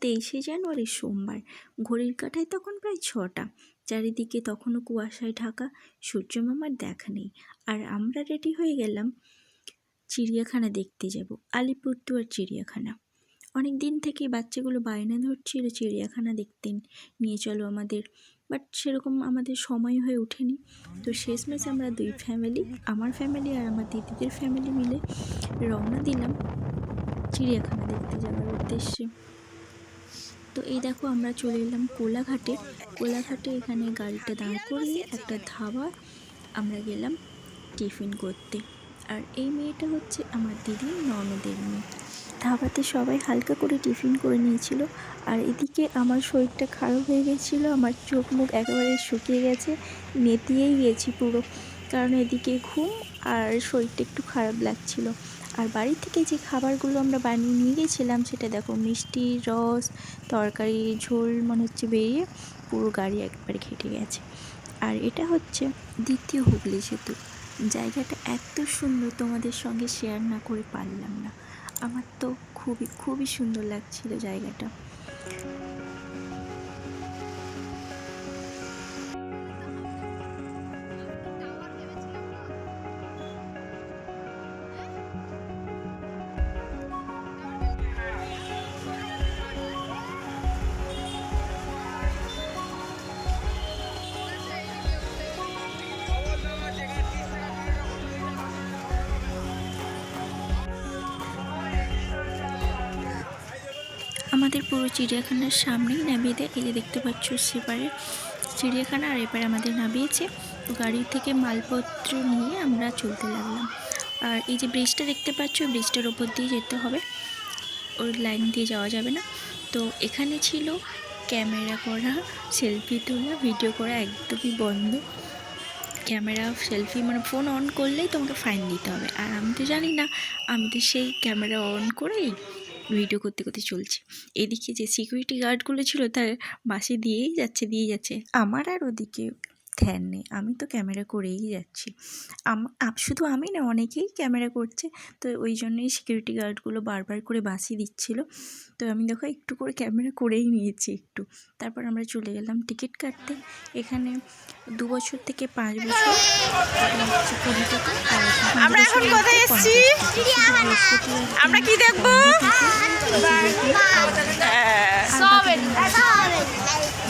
তেইশে জানুয়ারি সোমবার। ঘড়ির কাঁটায় তখন প্রায় ছটা। চারিদিকে তখনও কুয়াশায় ঢাকা সূর্য মামার দেখা নেই। আর আমরা রেডি হয়ে গেলাম চিড়িয়াখানা দেখতে যাব, আলিপুরদুয়ার চিড়িয়াখানা। অনেক দিন থেকে বাচ্চাগুলো বায়না ধরছিল চিড়িয়াখানা দেখতে নিয়ে, চলো আমাদের। বাট সেরকম আমাদের সময় হয়ে ওঠেনি। তো শেষমেশ আমরা দুই ফ্যামিলি আমার ফ্যামিলি আর আমার দিদিদের ফ্যামিলি মিলে রওনা দিলাম চিড়িয়াখানা দেখতে যাওয়ার উদ্দেশ্যে। তো এই দেখো আমরা চলে এলাম কোলাঘাটে। কোলাঘাটে এখানে গাড়িটা দাঁড় করিয়ে একটা ধাবা আমরা গেলাম টিফিন করতে। আর এই মেয়েটা হচ্ছে আমার দিদি, ননদের মেয়ে। ধাবাতে সবাই হালকা করে টিফিন করে নিয়েছিল। আর এদিকে আমার শরীরটা খারাপ হয়ে গেছিল, আমার চোখ মুখ একেবারে শুকিয়ে গেছে, নেতিয়েই গেছি পুরো। কারণ এদিকে ঘুম আর শরীরটা একটু খারাপ লাগছিল। আর বাড়ি থেকে যে খাবারগুলো আমরা বানিয়ে নিয়ে গেছিলাম, সেটা দেখো মিষ্টি, রস, তরকারি, ঝোল মনে হচ্ছে বেরিয়ে পুরো গাড়ি একবারে ঘেটে গেছে। আর এটা হচ্ছে দ্বিতীয় হুগলি সেতু। জায়গাটা এত সুন্দর, তোমাদের সঙ্গে শেয়ার না করে পারলাম না। আমার তো খুবই খুবই সুন্দর লাগছিল জায়গাটা। আমাদের পুরো চিড়িয়াখানার সামনেই নামিয়ে দেয় যে দেখতে পাচ্ছ সেপারে চিড়িয়াখানা। আর এপারে আমাদের নামিয়েছে তো গাড়ি থেকে মালপত্র নিয়ে আমরা চলতে লাগলাম। আর এই যে ব্রিজটা দেখতে পাচ্ছ ব্রিজটার ওপর দিয়ে যেতে হবে। ওর লাইন দিয়ে যাওয়া যাবে না। তো এখানে ছিল ক্যামেরা করা সেলফি তোলা ভিডিও করা একদমই বন্ধ। ক্যামেরা সেলফি মানে ফোন অন করলেই তোমাকে ফাইন দিতে হবে। আর আমি তো জানি না, আমি তো সেই ক্যামেরা অন করেই ভিডিও করতে করতে চলছে। এদিকে যে সিকিউরিটি গার্ডগুলো ছিল তার বাসে দিয়েই যাচ্ছে দিয়ে যাচ্ছে। আমার আর ওদিকে ধ্যান নেই, আমি তো ক্যামেরা করেই যাচ্ছি। শুধু আমি না, অনেকেই ক্যামেরা করছে। তো ওই জন্যই সিকিউরিটি গার্ডগুলো বারবার করে বাসি দিচ্ছিল। তো আমি দেখো একটু করে ক্যামেরা করেই নিয়েছি একটু। তারপর আমরা চলে গেলাম টিকিট কাটতে এখানে দু বছর থেকে পাঁচ বছর কুড়ি টাকা আমরা এখন কোথায় এসেছি? আমরা কি দেখব?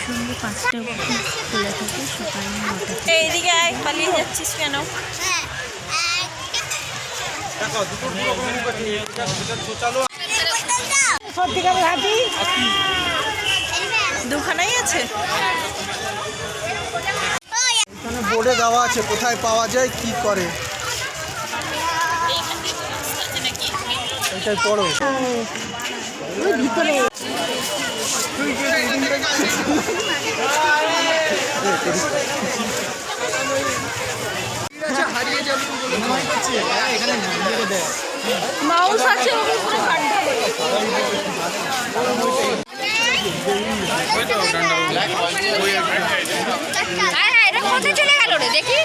সন্ধ্যে পাঁচটা অবধি খোলা থাকে সকাল নটা এইদিকে আয় পালিয়ে যাচ্ছিস কেন দুখানাই আছে। এখানে বোর্ডে দেওয়া আছে কোথায় পাওয়া যায় কি করে? এটাই পড়ো। মাউস আছে এটা চলে গেল রে দেখি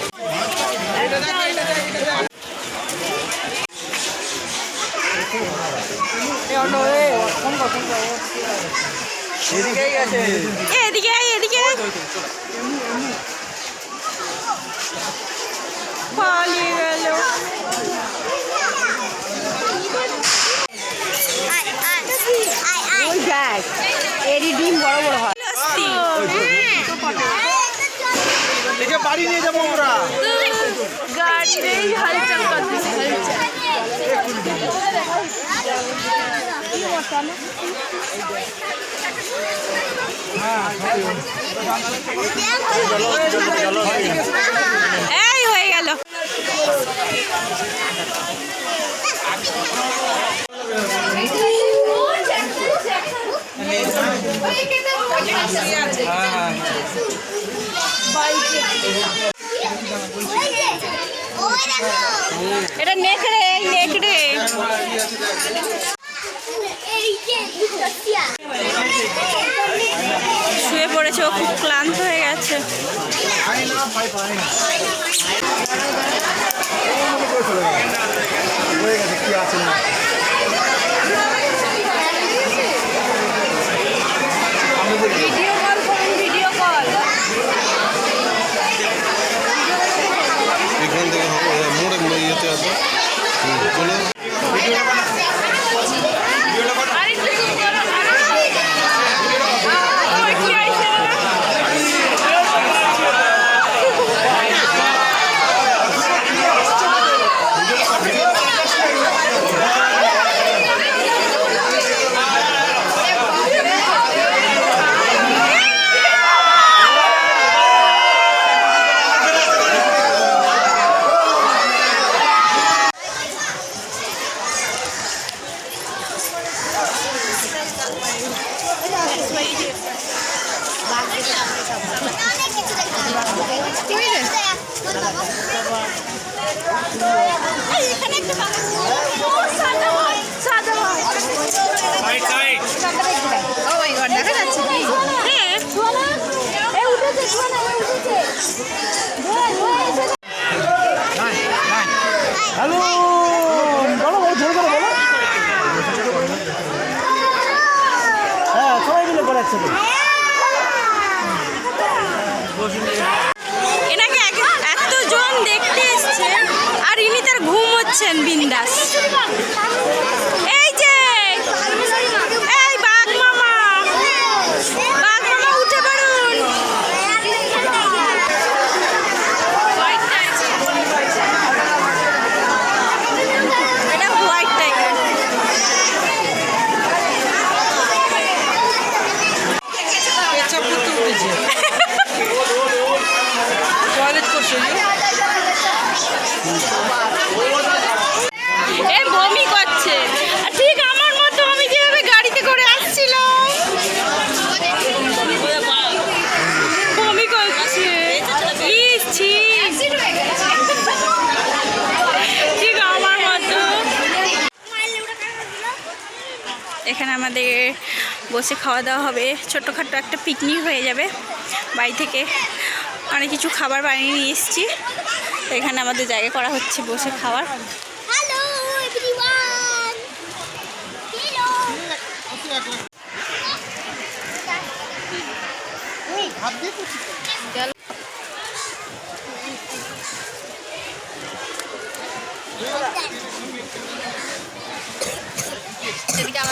এদিকে এদিকে। পালিয়ে গেল এরই ডিম বড় বড় হয় একে বাড়ি নিয়ে যাব আমরা। গাড়িতেই হালচাল করতেছে হালচাল। এই হয়ে গেল। এটা নেকড়ে এই নেকড়ে শুয়ে পড়েছে, ও খুব ক্লান্ত হয়ে গেছে। হয়ে গেছে, কি আছে? না video. এখানে আমাদের বসে খাওয়া দাওয়া হবে। ছোটোখাটো একটা পিকনিক হয়ে যাবে। বাড়ি থেকে অনেক কিছু খাবার বানিয়ে নিয়ে এসেছি। তো এখানে আমাদের জায়গা করা হচ্ছে বসে খাওয়ার.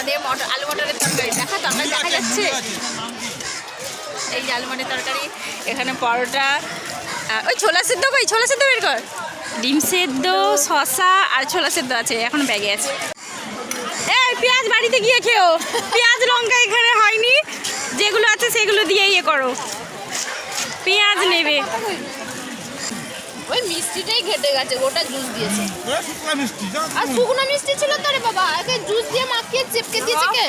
আমাদের মটর আলু মটরের তরকারি। দেখা তরকারি দেখা যাচ্ছে? এই যে আলু মটরের তরকারি এখানে পরোটা ওই ছোলা সেদ্ধ কই? ছোলা সেদ্ধ বের কর। ডিম সেদ্ধ শশা আর ছোলা সেদ্ধ আছে এখন ব্যাগে আছে। এই পেঁয়াজ বাড়িতে গিয়ে খেও। পেঁয়াজ লঙ্কা এখানে হয়নি। যেগুলো আছে সেগুলো দিয়ে ইয়ে করো। পেঁয়াজ নেবে। ওই মিষ্টিটাই ঘেটে গেছে গোটা জুস দিয়েছে। আর শুকনো মিষ্টি ছিল তো রে বাবা আগে জুস দিয়ে মাখিয়ে চেপকে দিয়েছে কে?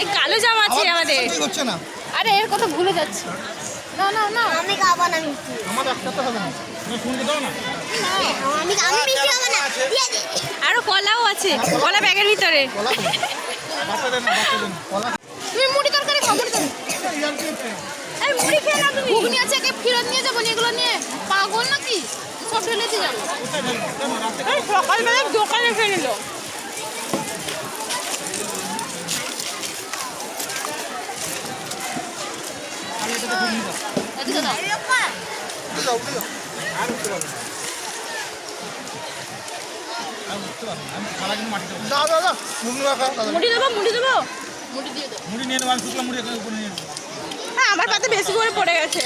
এই কালো জাম আছে আমাদের। হচ্ছে না। আরে এর কথা ভুলে যাচ্ছি। না না না। আমি খাব না মিষ্টি। আমার একটাতে হবে না। তুমি দাও না। আমি আমি মিষ্টি খাব না। আরও কলাও আছে কলা ব্যাগের ভিতরে। না কলা তুমি মুড়ি তরকারি না ঘুগনি আছে একে ফেরত নিয়ে যাব এগুলো নিয়ে। পাগল নাকি? সব ঢেলে দিয়ে যাব সকালবেলা দোকানে ফেলে এদিকে দাও। আর উঠতে পারবে দাও দাও দাও। মুড়ি দেবো মুড়ি দেবো। মুড়ি দিয়ে দাও। মুড়ি নিয়ে নেব আমি শুকনো মুড়ি উপরে নিয়ে নেব আমার পাতে বেশি করে পড়ে গেছে।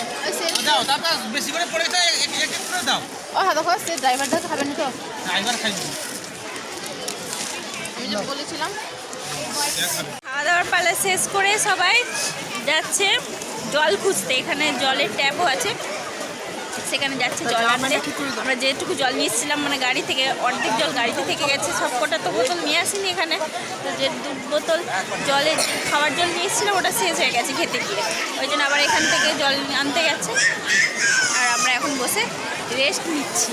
দাও তারপর বেশি করে পড়ে গেছে এক এক এক করে দাও। ও হ্যাঁ দেখো সে ড্রাইভারটা খাবেন তো। ড্রাইভার খাই আমি যে বলেছিলাম। খাওয়া দাওয়ার পালা শেষ করে সবাই যাচ্ছে জল খুঁজতে। এখানে জলের ট্যাপও আছে। সেখানে যাচ্ছে জল আনতে আমরা যেটুকু জল নিয়েছিলাম মানে গাড়ি থেকে অর্ধেক জল গাড়িতে থেকে গেছে সব কটা তো বোতল নিয়ে আসিনি এখানে। তো যে দু বোতল জলে খাবার জল নিয়েছিলাম ওটা শেষ হয়ে গেছে খেতে গিয়ে। ওই জন্য আবার এখান থেকে জল আনতে গেছে আর আমরা এখন বসে রেস্ট নিচ্ছি।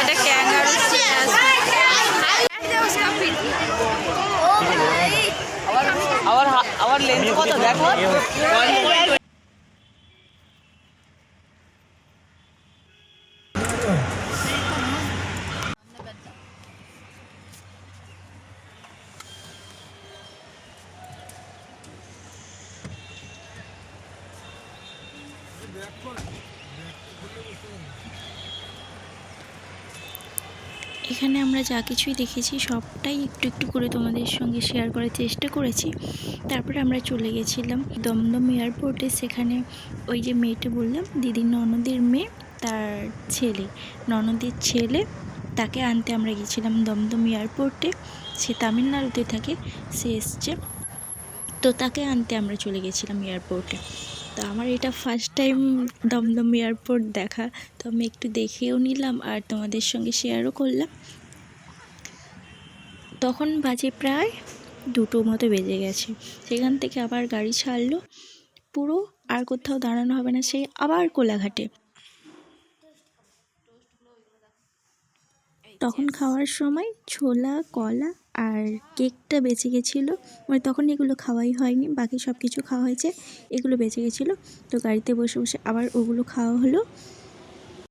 এটা ক্যাঙ্গারু আবার আবার লেন্থ কত দেখো? এখানে আমরা যা কিছুই দেখেছি, সবটাই একটু একটু করে তোমাদের সঙ্গে শেয়ার করার চেষ্টা করেছি। তারপরে আমরা চলে গেছিলাম দমদম এয়ারপোর্টে সেখানে ওই যে মেয়েটা বললাম দিদির ননদের মেয়ে, তার ছেলে। ননদের ছেলে, তাকে আনতে আমরা গেছিলাম দমদম এয়ারপোর্টে সে তামিলনাড়ুতে থাকে, সে এসছে। তো তাকে আনতে আমরা চলে গেছিলাম এয়ারপোর্টে তো আমার এটা ফার্স্ট টাইম দমদম এয়ারপোর্ট দেখা, তো আমি একটু দেখেও নিলাম আর তোমাদের সঙ্গে শেয়ারও করলাম। তখন বাজে প্রায় দুটো মতো বেজে গেছে। সেখান থেকে আবার গাড়ি ছাড়লো। পুরো আর কোথাও দাঁড়ানো হবে না সেই আবার কোলাঘাটে। তখন খাওয়ার সময় ছোলা, কলা আর কেকটা বেঁচে গেছিল। মানে তখন এগুলো খাওয়াই হয়নি, বাকি সব কিছু খাওয়া হয়েছে, এগুলো বেঁচে গেছিল। তো গাড়িতে বসে বসে আবার ওগুলো খাওয়া হলো।